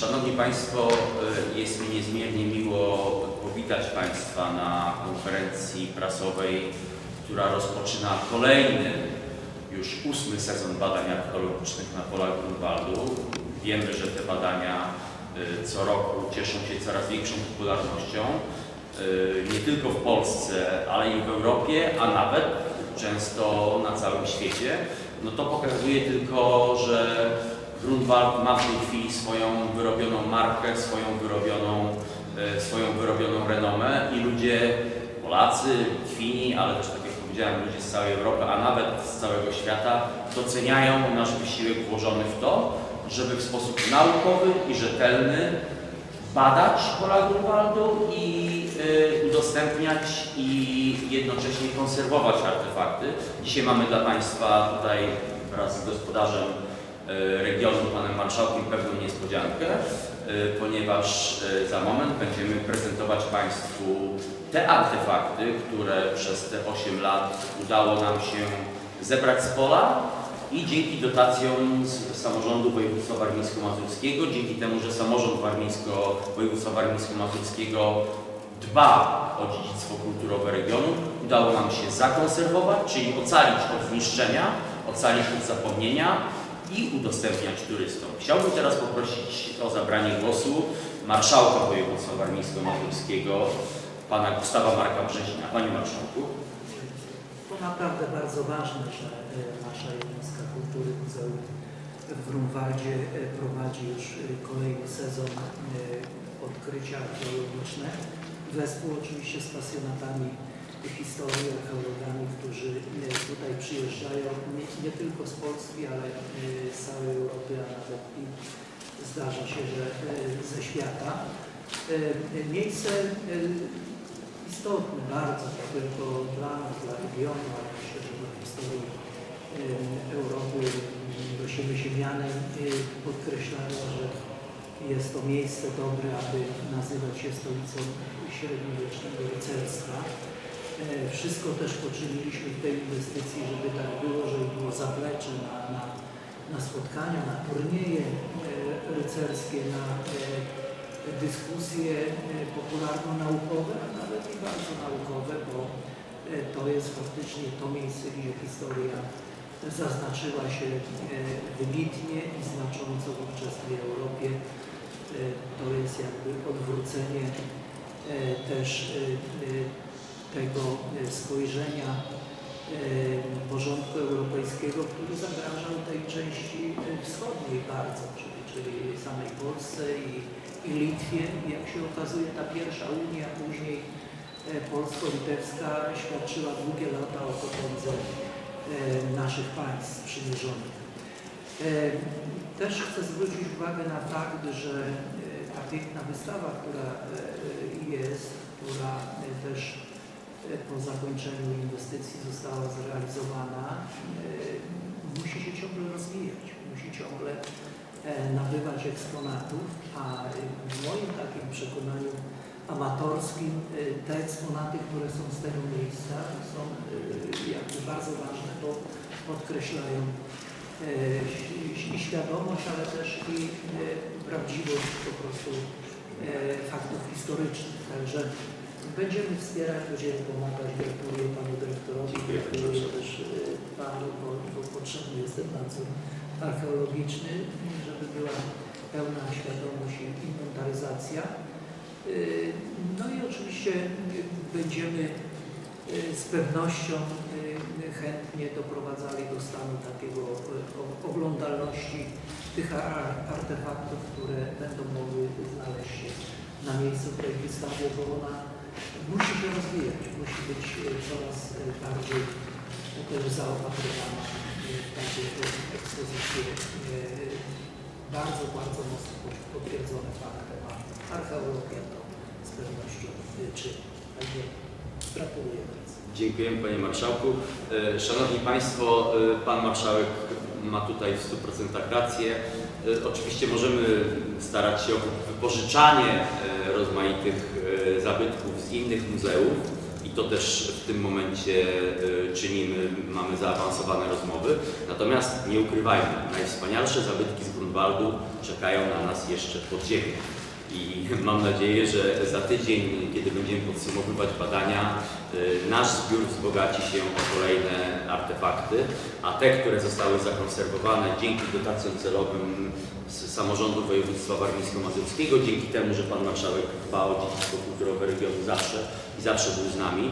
Szanowni Państwo, y, jest mi niezmiernie miło powitać Państwa na konferencji prasowej, która rozpoczyna kolejny, już ósmy sezon badań archeologicznych na polach Grunwaldu. Wiemy, że te badania y, co roku cieszą się coraz większą popularnością, y, nie tylko w Polsce, ale i w Europie, a nawet często na całym świecie. No to pokazuje tylko, że Grunwald ma w tej chwili swoją wyrobioną markę, swoją wyrobioną, e, swoją wyrobioną renomę i ludzie, Polacy, Litwini, ale też tak jak powiedziałem, ludzie z całej Europy, a nawet z całego świata doceniają nasz wysiłek włożony w to, żeby w sposób naukowy i rzetelny badać pola Grunwaldu i y, udostępniać i jednocześnie konserwować artefakty. Dzisiaj mamy dla Państwa tutaj wraz z gospodarzem regionu, panem marszałkiem, pewną niespodziankę, y, ponieważ y, za moment będziemy prezentować Państwu te artefakty, które przez te 8 lat udało nam się zebrać z pola i dzięki dotacjom z samorządu województwa warmińsko-mazurskiego, dzięki temu, że samorząd warmińsko, województwa warmińsko-mazurskiego dba o dziedzictwo kulturowe regionu, udało nam się zakonserwować, czyli ocalić od zniszczenia, ocalić od zapomnienia i udostępniać turystom. Chciałbym teraz poprosić o zabranie głosu marszałka województwa warmińsko-mazurskiego, pana Gustawa Marka Brzezina. Panie marszałku. To naprawdę bardzo ważne, że e, nasza jednostka kultury Muzeum w Grunwaldzie e, prowadzi już e, kolejny sezon e, odkrycia archeologiczne. Wespół oczywiście z pasjonatami historii, archeologami, którzy e, tutaj przyjeżdżają nie, nie tylko z Polski, ale e, z całej Europy, a nawet i zdarza się, że e, ze świata. Miejsce e, istotny bardzo, nie tylko dla nas, dla regionu, ale myślę, że dla historii Europy. Prosimy się mianem podkreślania, że jest to miejsce dobre, aby nazywać się stolicą średniowiecznego rycerstwa. E, Wszystko też poczyniliśmy w tej inwestycji, żeby tak było, żeby było zaplecze na, na, na spotkania, na turnieje e, rycerskie, na e, dyskusje popularno-naukowe, a nawet i bardzo naukowe, bo to jest faktycznie to miejsce, gdzie historia zaznaczyła się wybitnie i znacząco w ówczesnej Europie. To jest jakby odwrócenie też tego e, spojrzenia e, porządku europejskiego, który zagrażał tej części e, wschodniej bardzo, czyli, czyli samej Polsce i, i Litwie. Jak się okazuje, ta pierwsza Unia, później polsko-litewska świadczyła długie lata o potędze naszych państw sprzymierzonych. E, Też chcę zwrócić uwagę na fakt, że ta piękna wystawa, która jest, która też po zakończeniu inwestycji została zrealizowana, e, musi się ciągle rozwijać, musi ciągle e, nabywać eksponatów, a e, w moim takim przekonaniu amatorskim e, te eksponaty, które są z tego miejsca są e, jakby bardzo ważne, bo podkreślają e, i świadomość, ale też i e, prawdziwość po prostu e, faktów historycznych. Także będziemy wspierać, będziemy pomagać. Gratuluję Panu Dyrektorowi, gratuluję też e, Panu, bo, bo potrzebny jest ten nadzór archeologiczny, żeby była pełna świadomość i inwentaryzacja. Y, No i oczywiście y, będziemy y, z pewnością y, chętnie doprowadzali do stanu takiego y, oglądalności tych ar- artefaktów, które będą mogły znaleźć się na miejscu tej wystawy, bo ona musi się rozwijać, musi być y, coraz y, bardziej y, też zaopatrywana w takie ekspozycje bardzo, bardzo mocno potwierdzone faktem, a archeologia to z pewnością czyni. Także gratuluję bardzo. Dziękujemy Panie Marszałku. E, Szanowni Państwo, e, Pan Marszałek ma tutaj w 100% rację. E, Oczywiście możemy starać się o wypożyczanie e, rozmaitych e, zabytków z innych muzeów i to też w tym momencie y, czynimy, mamy zaawansowane rozmowy. Natomiast nie ukrywajmy, najwspanialsze zabytki z Grunwaldu czekają na nas jeszcze w podziemiu. I mam nadzieję, że za tydzień, kiedy będziemy podsumowywać badania, y, nasz zbiór wzbogaci się o kolejne artefakty, a te, które zostały zakonserwowane dzięki dotacjom celowym z samorządu województwa warmińsko-mazurskiego, dzięki temu, że Pan Marszałek dba o dziedzictwo kulturowe regionu zawsze i zawsze był z nami,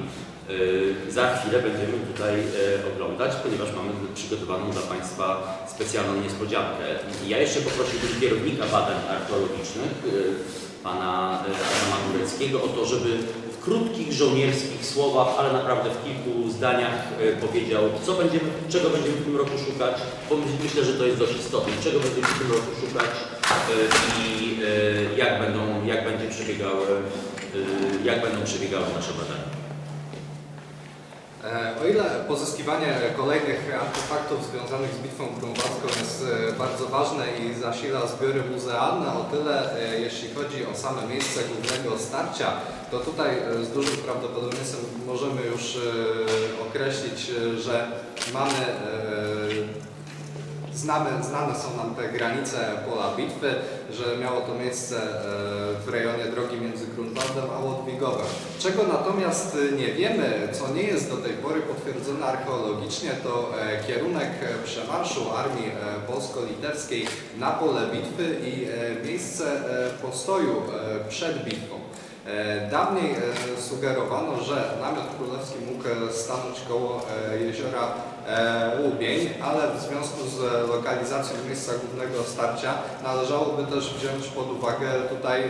za chwilę będziemy tutaj y, oglądać, ponieważ mamy przygotowaną dla Państwa specjalną niespodziankę. Ja jeszcze poprosiłbym kierownika badań archeologicznych, y, Pana Adama Góreckiego, o to, żeby w krótkich żołnierskich słowach, ale naprawdę w kilku zdaniach powiedział, co będziemy, czego będziemy w tym roku szukać, bo my- myślę, że to jest dość istotne, czego będziemy w tym roku szukać i jak, będą, jak będzie przebiegały, jak będą przebiegały nasze badania. E, O ile pozyskiwanie kolejnych artefaktów związanych z bitwą grunwaldzką jest e, bardzo ważne i zasila zbiory muzealne, o tyle e, jeśli chodzi o same miejsce głównego starcia, to tutaj z dużym prawdopodobieństwem możemy już określić, że mamy Znamy, znane są nam te granice pola bitwy, że miało to miejsce e, w rejonie drogi między Grunwaldem a Łodwigowem. Czego natomiast e, nie wiemy, co nie jest do tej pory potwierdzone archeologicznie, to e, kierunek przemarszu armii polsko-litewskiej na pole bitwy i miejsce postoju przed bitwą. Dawniej sugerowano, że namiot królewski mógł stanąć koło jeziora Łubień, ale w związku z lokalizacją miejsca głównego starcia należałoby też wziąć pod uwagę tutaj e,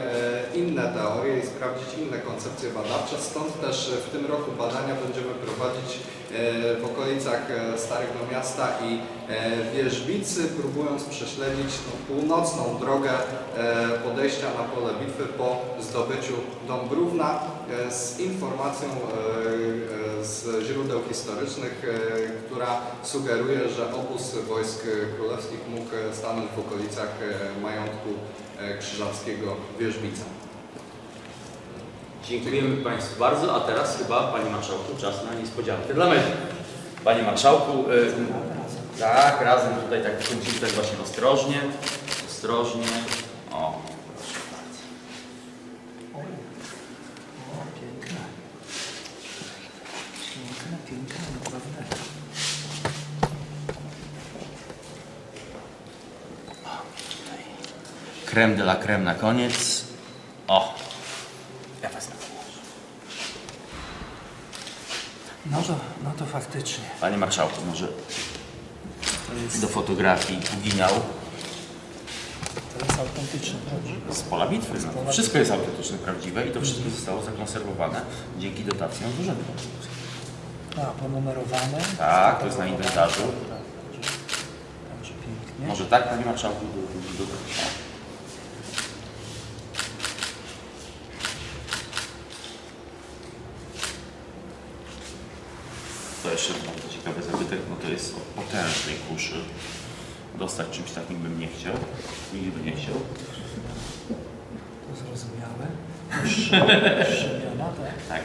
inne teorie i sprawdzić inne koncepcje badawcze. Stąd też w tym roku badania będziemy prowadzić e, w okolicach e, Starego Miasta i e, Wierzbicy, próbując prześledzić no, północną drogę e, podejścia na pole bitwy po zdobyciu Dąbrówna e, z informacją e, e, z źródeł historycznych, e, która sugeruje, że obóz wojsk królewskich mógł stanąć w okolicach e, majątku e, krzyżackiego Wierzbica. Dziękujemy Państwu bardzo, a teraz chyba Panie Marszałku czas na niespodziankę dla mediów. Panie Marszałku, tak, razem tutaj tak kręcimy tak właśnie ostrożnie, ostrożnie. O, proszę bardzo. Oj. O, piękne. Naprawdę. Tutaj creme de la creme na koniec. O, ja wezmę. No to, no to faktycznie. Panie Marszałku, może To jest, do fotografii uginał to jest autentyczne, prawda? z pola bitwy. No. Wszystko jest autentyczne, prawdziwe i to wszystko zostało zakonserwowane dzięki dotacjom z urzędu. A, ponumerowane. Tak, to jest na inwentarzu. Także, także pięknie. Może tak, Panie Marszałku? Do, do, do. To jeszcze bardzo ciekawy zabytek, no to jest o potężnej kuszy. Dostać czymś takim bym nie chciał, nigdy bym nie chciał. To zrozumiałe. Szczemiona, tak? Tak,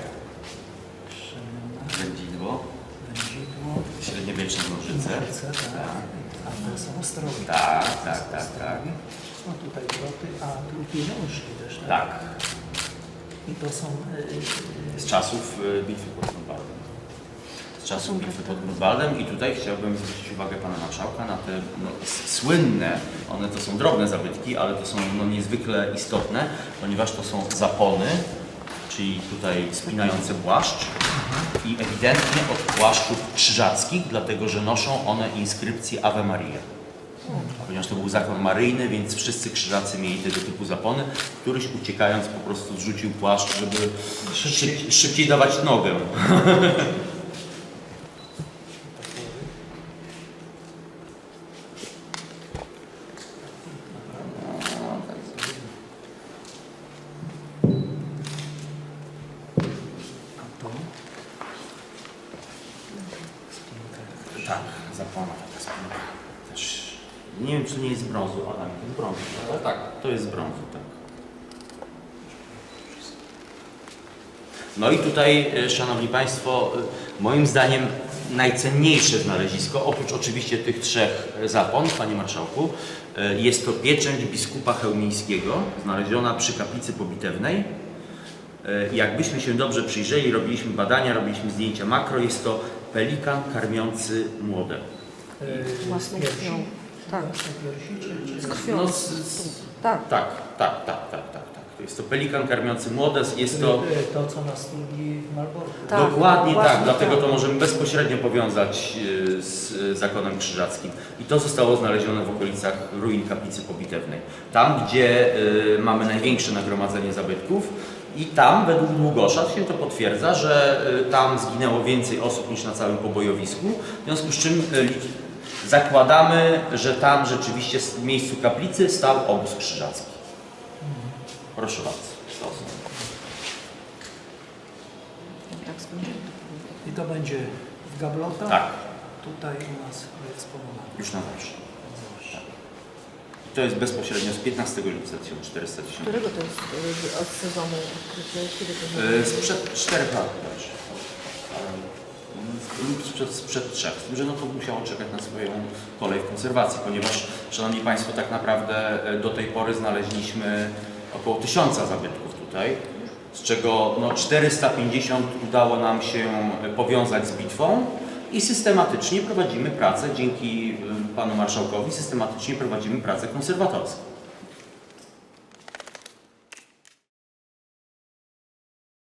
nożyce, tak. A to są ostrogi. Tak, tak, tak, tak. No tutaj groty, a tu pieniążki też, tak? Tak, I to są... y, z czasów y, bitwy pod Grunwaldem. Z czasów bitwy pod Grunwaldem i tutaj chciałbym zwrócić uwagę Pana Marszałka na te no, słynne, one to są drobne zabytki, ale to są no, niezwykle istotne, ponieważ to są zapony, czyli tutaj spinające płaszcz i ewidentnie od płaszczów krzyżackich, dlatego że noszą one inskrypcję Ave Maria. Ponieważ to był zakon maryjny, więc wszyscy krzyżacy mieli tego typu zapony. Któryś uciekając po prostu zrzucił płaszcz, żeby szybciej, szybciej dawać nogę. A to? Spinka. Tak, zapona taka spinka. Też nie wiem, czy to nie jest z brązu, Adam, to jest brązu, prawda? Tak. To jest z brązu, tak. No i tutaj, e, Szanowni Państwo, e, moim zdaniem najcenniejsze znalezisko, oprócz oczywiście tych trzech zapon, Panie Marszałku, e, jest to pieczęć biskupa chełmińskiego, znaleziona przy kaplicy pobitewnej. Jakbyśmy się dobrze przyjrzeli, robiliśmy badania, robiliśmy zdjęcia makro, jest to pelikan karmiący młode. Własną krwią. Tak. Z krwią. No, z, z, Tak. tak, tak, tak, tak, tak, tak. To jest to pelikan karmiący młode, jest to... E, to, co na studii w Malborku. Tak, Dokładnie tak, właśnie dlatego tak. to możemy bezpośrednio powiązać y, z y, zakonem krzyżackim. I to zostało znalezione w okolicach ruin kaplicy pobitewnej. Tam, gdzie y, mamy największe nagromadzenie zabytków i tam według Długosza się to potwierdza, że y, tam zginęło więcej osób niż na całym pobojowisku, w związku z czym y, zakładamy, że tam rzeczywiście w miejscu kaplicy stał obóz krzyżacki. Proszę bardzo. Tak. I to będzie w gablotach? Tak, Tutaj u nas wyeksponowane. już na zawsze. To jest bezpośrednio z 15 lipca 1410. Którego to jest y, od sezonu odkrycie? Kiedy to jest? Sprzed 4 lat. Lub sprzed, sprzed 3. Z tym, że no to musiało czekać na swoją kolej w konserwacji, ponieważ, Szanowni Państwo, tak naprawdę e, do tej pory znaleźliśmy około 1000 zabytków tutaj, z czego no, 450 udało nam się e, powiązać z bitwą i systematycznie prowadzimy pracę, dzięki e, Panu Marszałkowi, systematycznie prowadzimy pracę konserwatorską.